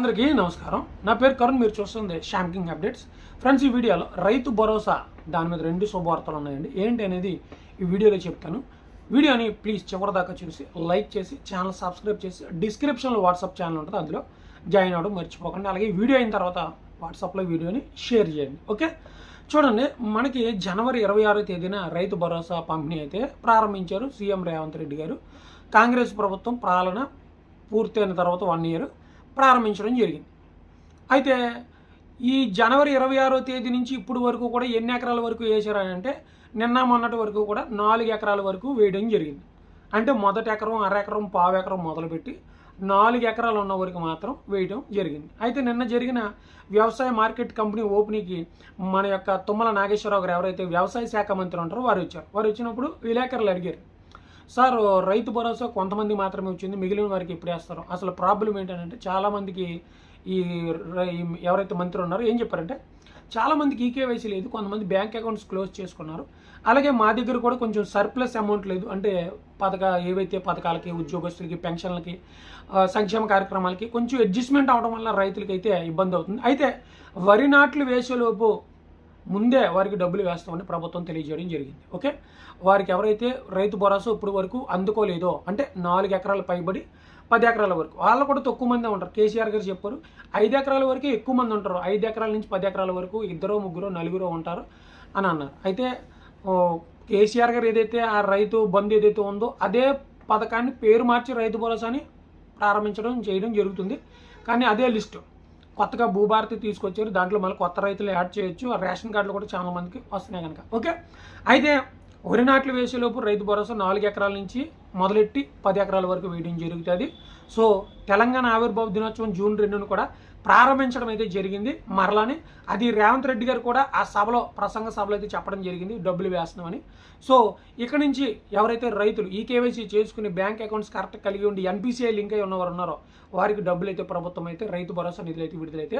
అందరికీ నమస్కారం. నా పేరు కరుణ్ మీరు చూస్తుంది షాంకింగ్ అప్డేట్స్ ఫ్రెండ్స్ ఈ వీడియోలో రైతు భరోసా దాని మీద రెండు శుభవార్తలు ఉన్నాయండి. ఏంటి అనేది ఈ వీడియోలో చెప్తాను. వీడియోని ప్లీజ్ చివరిదాకా చూసి లైక్ చేసి ఛానల్ సబ్స్క్రైబ్ చేసి డిస్క్రిప్షన్లో వాట్సాప్ ఛానల్ ఉంటుంది అందులో జాయిన్ అవ్వడం మర్చిపోకండి. అలాగే వీడియో అయిన తర్వాత వాట్సాప్లో వీడియోని షేర్ చేయండి. ఓకే చూడండి మనకి జనవరి ఇరవై ఆరో తేదీన రైతు భరోసా పంపిణీ అయితే ప్రారంభించారు సీఎం రేవంత్ రెడ్డి గారు. కాంగ్రెస్ ప్రభుత్వం పాలన పూర్తయిన తర్వాత వన్ ఇయర్ ప్రారంభించడం జరిగింది. అయితే ఈ జనవరి ఇరవై ఆరో తేదీ నుంచి ఇప్పుడు వరకు కూడా ఎన్ని ఎకరాల వరకు వేసారని అంటే నిన్న మొన్నటి వరకు కూడా నాలుగు ఎకరాల వరకు వేయడం జరిగింది. అంటే మొదటి ఎకరం అర ఎకరం పావు ఎకరం మొదలుపెట్టి నాలుగు ఎకరాలు ఉన్న వరకు మాత్రం వేయడం జరిగింది. అయితే నిన్న జరిగిన వ్యవసాయ మార్కెట్ కంపెనీ ఓపెనింగ్కి మన యొక్క తుమ్మల నాగేశ్వరరావు గారు ఎవరైతే వ్యవసాయ శాఖ మంత్రి ఉంటారో వారు వచ్చారు. వారు వచ్చినప్పుడు విలేకరులు అడిగారు సార్ రైతు భరోసా కొంతమంది మాత్రమే వచ్చింది మిగిలిన వారికి ఎప్పుడు వేస్తారు? అసలు ప్రాబ్లం ఏంటంటే చాలామందికి ఈ రై- ఎవరైతే మంత్రి ఉన్నారో ఏం చెప్పారంటే చాలామందికి ఈకేవైసీ లేదు కొంతమంది బ్యాంక్ అకౌంట్స్ క్లోజ్ చేసుకున్నారు. అలాగే మా దగ్గర కూడా కొంచెం సర్ప్లస్ అమౌంట్ లేదు. అంటే పథక ఏవైతే పథకాలకి ఉద్యోగస్తులకి పెన్షన్లకి సంక్షేమ కార్యక్రమాలకి కొంచెం అడ్జస్ట్మెంట్ అవడం వల్ల రైతులకి అయితే ఇబ్బంది అవుతుంది. అయితే వరి నాట్లు వేసేలోపు ముందే వారికి డబ్బులు వేస్తామని ప్రభుత్వం తెలియజేయడం జరిగింది. ఓకే? వారికి ఎవరైతే రైతు భరోసా ఇప్పుడు వరకు అందుకోలేదో అంటే నాలుగు ఎకరాల పైబడి పది ఎకరాల వరకు వాళ్ళు కూడా తక్కువ మంది ఉంటారు. కేసీఆర్ గారు చెప్పారు ఐదు ఎకరాల వరకు ఎక్కువ మంది ఉంటారు. ఐదు ఎకరాల నుంచి పది ఎకరాల వరకు ఇద్దరు ముగ్గురు నలుగురు ఉంటారు అని అన్నారు. అయితే కేసీఆర్ గారు ఏదైతే ఆ రైతు బంధు ఏదైతే ఉందో అదే పథకాన్ని పేరు మార్చి రైతు భరోసాని ప్రారంభించడం చేయడం జరుగుతుంది. కానీ అదే లిస్టు కొత్తగా భూభారతి తీసుకొచ్చారు. దాంట్లో మళ్ళీ కొత్త రైతులు యాడ్ చేయొచ్చు. ఆ రేషన్ కార్డులు కూడా చాలా మందికి వస్తున్నాయి కనుక. ఓకే? అయితే వరి నాట్లు వేసేలోపు రైతు భరోసా నాలుగు ఎకరాల నుంచి మొదలెట్టి పది ఎకరాల వరకు వేయడం జరుగుతుంది. సో తెలంగాణ ఆవిర్భావ దినోత్సవం జూన్ రెండును కూడా ప్రారంభించడం అయితే జరిగింది. మరలానే అది రేవంత్ రెడ్డి గారు కూడా ఆ సభలో ప్రసంగ సభలో అయితే చెప్పడం జరిగింది. డబ్బులు వేస్తున్నామని సో ఇక్కడ నుంచి ఎవరైతే రైతులు ఈ కేవైసీ చేసుకుని బ్యాంక్ అకౌంట్స్ కరెక్ట్ కలిగి ఉండి ఎన్పిసిఐ లింక్ అయి ఉన్నవారు ఉన్నారో వారికి డబ్బులు అయితే ప్రభుత్వం అయితే రైతు భరోసా నిధులు అయితే విడుదలైతే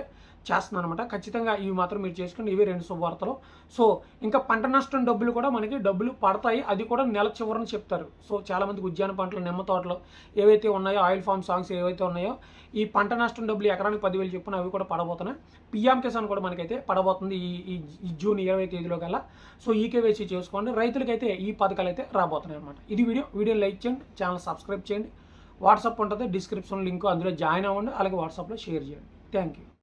చేస్తుంది అనమాట ఖచ్చితంగా ఇవి మాత్రం మీరు చేసుకుని ఇవి రెండు శుభవార్తలు. సో ఇంకా పంట నష్టం డబ్బులు కూడా మనకి డబ్బులు పడతాయి. అది కూడా నెల చివరని చెప్తారు. సో చాలామంది మందికి ఉద్యాన పంటలు నిమ్మ తోటలు ఏవైతే ఉన్నాయో ఆయిల్ ఫామ్ సాంగ్స్ ఏవైతే ఉన్నాయో ఈ పంట నష్టం డబ్బులు ఎకరానికి పదివేలు చొప్పున అవి కూడా పడబోతున్నాయి. పిఎం కిసాన్ కూడా మనకైతే పడబోతుంది ఈ జూన్ ఇరవై తేదీలో కల్లా. సో ఈ కేవైసీ చేసుకోండి. రైతులకైతే ఈ పథకాలు అయితే రాబోతున్నాయి అనమాట ఇది వీడియో. వీడియో లైక్ చేయండి ఛానల్ సబ్స్క్రైబ్ చేయండి. వాట్సాప్ ఉంటుంది డిస్క్రిప్షన్ లింక్ అందులో జాయిన్ అవ్వండి అలాగే వాట్సాప్లో షేర్ చేయండి. Thank you.